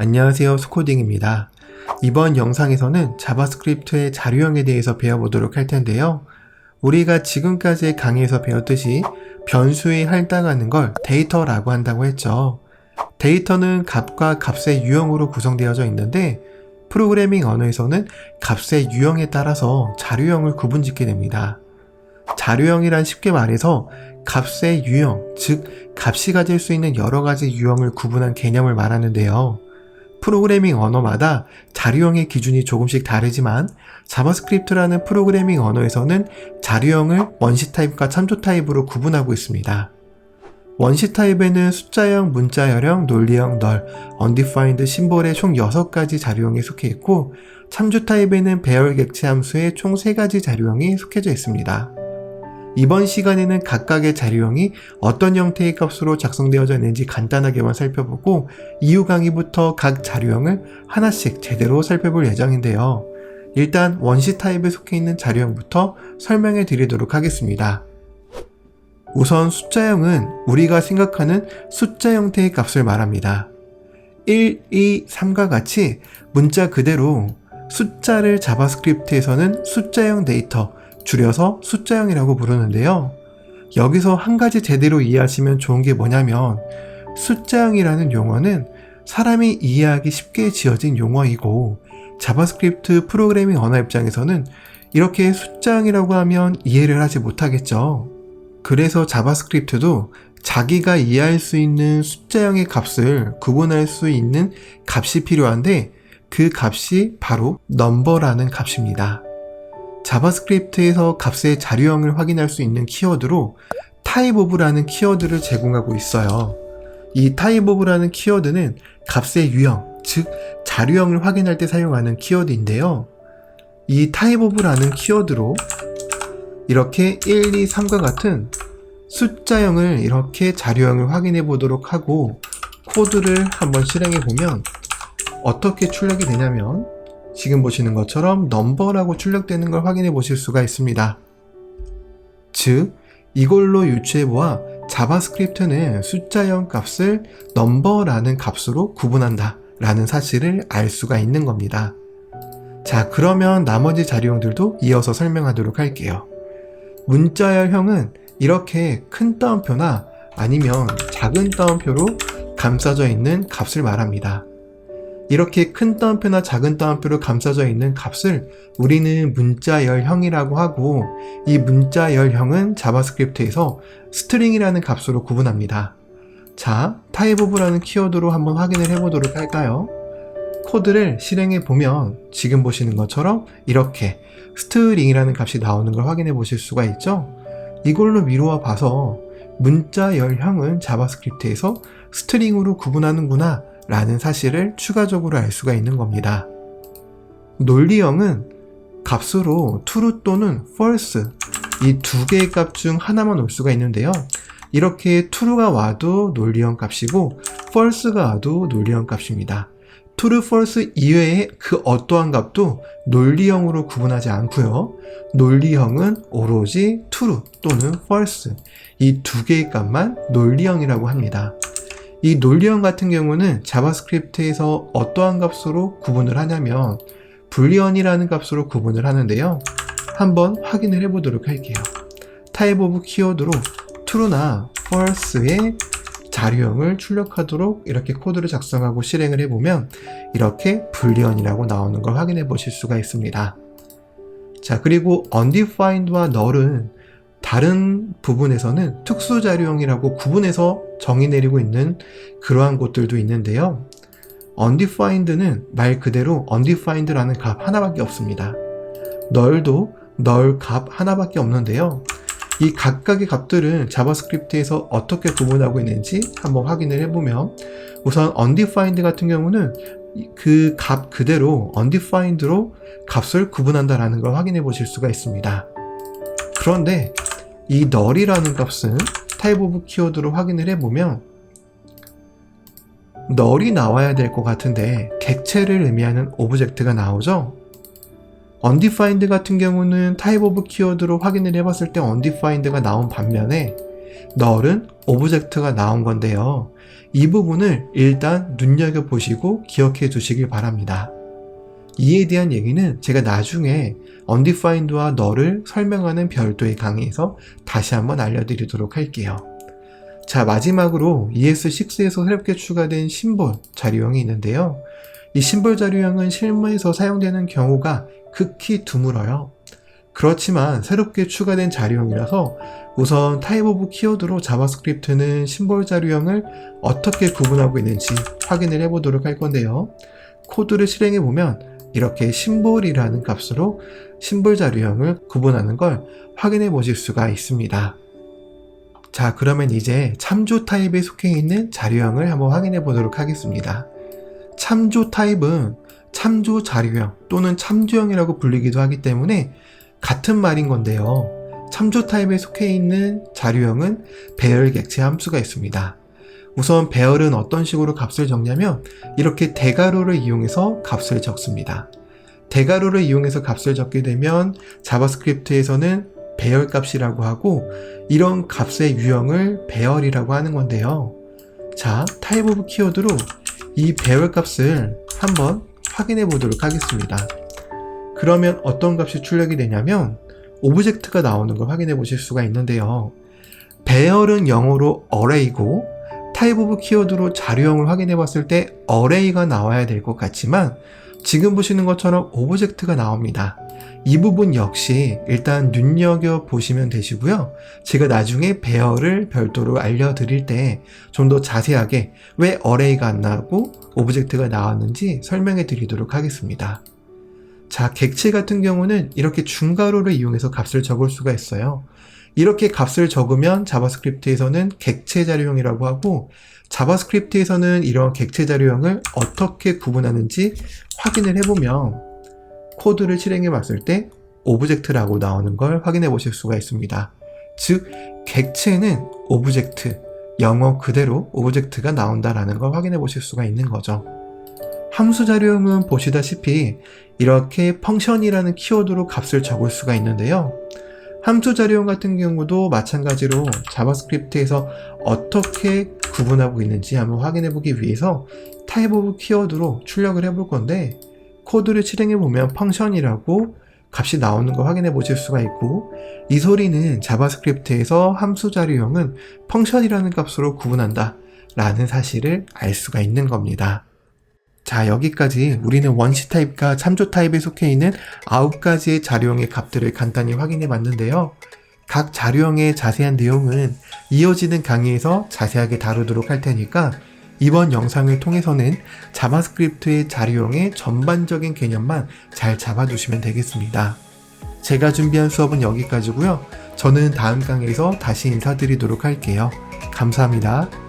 안녕하세요 스코딩입니다. 이번 영상에서는 자바스크립트의 자료형에 대해서 배워보도록 할 텐데요. 우리가 지금까지의 강의에서 배웠듯이 변수에 할당하는 걸 데이터라고 한다고 했죠. 데이터는 값과 값의 유형으로 구성되어져 있는데 프로그래밍 언어에서는 값의 유형에 따라서 자료형을 구분짓게 됩니다. 자료형이란 쉽게 말해서 값의 유형, 즉 값이 가질 수 있는 여러 가지 유형을 구분한 개념을 말하는데요. 프로그래밍 언어마다 자료형의 기준이 조금씩 다르지만 자바스크립트라는 프로그래밍 언어에서는 자료형을 원시 타입과 참조 타입으로 구분하고 있습니다. 원시 타입에는 숫자형, 문자열형, 논리형, 널, undefined, 심볼의 총 6가지 자료형이 속해 있고 참조 타입에는 배열 객체 함수의 총 3가지 자료형이 속해져 있습니다. 이번 시간에는 각각의 자료형이 어떤 형태의 값으로 작성되어져 있는지 간단하게만 살펴보고 이후 강의부터 각 자료형을 하나씩 제대로 살펴볼 예정인데요. 일단 원시 타입에 속해 있는 자료형부터 설명해 드리도록 하겠습니다. 우선 숫자형은 우리가 생각하는 숫자 형태의 값을 말합니다. 1, 2, 3과 같이 문자 그대로 숫자를 자바스크립트에서는 숫자형 데이터, 줄여서 숫자형이라고 부르는데요. 여기서 한 가지 제대로 이해하시면 좋은 게 뭐냐면 숫자형이라는 용어는 사람이 이해하기 쉽게 지어진 용어이고 자바스크립트 프로그래밍 언어 입장에서는 이렇게 숫자형이라고 하면 이해를 하지 못하겠죠. 그래서 자바스크립트도 자기가 이해할 수 있는 숫자형의 값을 구분할 수 있는 값이 필요한데 그 값이 바로 넘버라는 값입니다. 자바스크립트에서 값의 자료형을 확인할 수 있는 키워드로 타입오브라는 키워드를 제공하고 있어요. 이 타입오브라는 키워드는 값의 유형, 즉 자료형을 확인할 때 사용하는 키워드인데요. 이 타입오브라는 키워드로 이렇게 1, 2, 3과 같은 숫자형을 이렇게 자료형을 확인해 보도록 하고 코드를 한번 실행해 보면 어떻게 출력이 되냐면 지금 보시는 것처럼 넘버라고 출력되는 걸 확인해 보실 수가 있습니다. 즉, 이걸로 유추해 보아 자바스크립트는 숫자형 값을 넘버라는 값으로 구분한다 라는 사실을 알 수가 있는 겁니다. 자, 그러면 나머지 자료형들도 이어서 설명하도록 할게요. 문자열형은 이렇게 큰 따옴표나 아니면 작은 따옴표로 감싸져 있는 값을 말합니다. 이렇게 큰 따옴표나 작은 따옴표로 감싸져 있는 값을 우리는 문자열형이라고 하고 이 문자열형은 자바스크립트에서 스트링이라는 값으로 구분합니다. 자, 타입오브라는 키워드로 한번 확인을 해보도록 할까요? 코드를 실행해 보면 지금 보시는 것처럼 이렇게 스트링이라는 값이 나오는 걸 확인해 보실 수가 있죠? 이걸로 미루어 봐서 문자열형은 자바스크립트에서 스트링으로 구분하는구나 라는 사실을 추가적으로 알 수가 있는 겁니다. 논리형은 값으로 true 또는 false 이 두 개의 값 중 하나만 올 수가 있는데요. 이렇게 true가 와도 논리형 값이고 false가 와도 논리형 값입니다. true, false 이외의 그 어떠한 값도 논리형으로 구분하지 않고요. 논리형은 오로지 true 또는 false 이 두 개의 값만 논리형이라고 합니다. 이 논리형 같은 경우는 자바스크립트에서 어떠한 값으로 구분을 하냐면 불리언이라는 값으로 구분을 하는데요. 한번 확인을 해보도록 할게요. 타입 오브 키워드로 true나 false의 자료형을 출력하도록 이렇게 코드를 작성하고 실행을 해보면 이렇게 불리언이라고 나오는 걸 확인해 보실 수가 있습니다. 자, 그리고 undefined와 null은 다른 부분에서는 특수 자료형이라고 구분해서 정의 내리고 있는 그러한 곳들도 있는데요. undefined는 말 그대로 undefined라는 값 하나밖에 없습니다. 널도 널 값 하나밖에 없는데요. 이 각각의 값들은 자바스크립트에서 어떻게 구분하고 있는지 한번 확인을 해보면 우선 undefined 같은 경우는 그 값 그대로 undefined로 값을 구분한다라는 걸 확인해 보실 수가 있습니다. 그런데 이 null이라는 값은 타입 오브 키워드로 확인을 해보면 null이 나와야 될 것 같은데 객체를 의미하는 오브젝트가 나오죠? undefined 같은 경우는 타입 오브 키워드로 확인을 해봤을 때 undefined가 나온 반면에 널은 오브젝트가 나온 건데요. 이 부분을 일단 눈여겨보시고 기억해 두시길 바랍니다. 이에 대한 얘기는 제가 나중에 undefined와 널을 설명하는 별도의 강의에서 다시 한번 알려드리도록 할게요. 자, 마지막으로 ES6에서 새롭게 추가된 심볼 자료형이 있는데요. 이 심볼 자료형은 실무에서 사용되는 경우가 극히 드물어요. 그렇지만 새롭게 추가된 자료형이라서 우선 타입 오브 키워드로 자바스크립트는 심볼 자료형을 어떻게 구분하고 있는지 확인을 해보도록 할 건데요. 코드를 실행해 보면 이렇게 심볼이라는 값으로 심볼 자료형을 구분하는 걸 확인해 보실 수가 있습니다. 자, 그러면 이제 참조 타입에 속해 있는 자료형을 한번 확인해 보도록 하겠습니다. 참조 타입은 참조 자료형 또는 참조형이라고 불리기도 하기 때문에 같은 말인 건데요. 참조 타입에 속해 있는 자료형은 배열 객체 함수가 있습니다. 우선 배열은 어떤 식으로 값을 적냐면 이렇게 대괄호를 이용해서 값을 적습니다. 대괄호를 이용해서 값을 적게 되면 자바스크립트에서는 배열 값이라고 하고 이런 값의 유형을 배열이라고 하는 건데요. 자, 타입 오브 키워드로 이 배열 값을 한번 확인해 보도록 하겠습니다. 그러면 어떤 값이 출력이 되냐면 오브젝트가 나오는 걸 확인해 보실 수가 있는데요. 배열은 영어로 array고 타입 오브 키워드로 자료형을 확인해 봤을 때 array가 나와야 될 것 같지만 지금 보시는 것처럼 오브젝트가 나옵니다. 이 부분 역시 일단 눈여겨 보시면 되시고요. 제가 나중에 배열을 별도로 알려드릴 때 좀 더 자세하게 왜 array가 안 나오고 오브젝트가 나왔는지 설명해 드리도록 하겠습니다. 자, 객체 같은 경우는 이렇게 중괄호를 이용해서 값을 적을 수가 있어요. 이렇게 값을 적으면 자바스크립트에서는 객체 자료형이라고 하고 자바스크립트에서는 이런 객체 자료형을 어떻게 구분하는지 확인을 해보면 코드를 실행해 봤을 때 오브젝트라고 나오는 걸 확인해 보실 수가 있습니다. 즉, 객체는 오브젝트, 영어 그대로 오브젝트가 나온다라는 걸 확인해 보실 수가 있는 거죠. 함수 자료형은 보시다시피 이렇게 펑션이라는 키워드로 값을 적을 수가 있는데요. 함수 자료형 같은 경우도 마찬가지로 자바스크립트에서 어떻게 구분하고 있는지 한번 확인해 보기 위해서 타입 오브 키워드로 출력을 해 볼 건데 코드를 실행해 보면 펑션이라고 값이 나오는 거 확인해 보실 수가 있고 이 소리는 자바스크립트에서 함수 자료형은 펑션이라는 값으로 구분한다 라는 사실을 알 수가 있는 겁니다. 자, 여기까지 우리는 원시 타입과 참조 타입에 속해 있는 9가지의 자료형의 값들을 간단히 확인해 봤는데요. 각 자료형의 자세한 내용은 이어지는 강의에서 자세하게 다루도록 할 테니까 이번 영상을 통해서는 자바스크립트의 자료형의 전반적인 개념만 잘 잡아두시면 되겠습니다. 제가 준비한 수업은 여기까지고요. 저는 다음 강의에서 다시 인사드리도록 할게요. 감사합니다.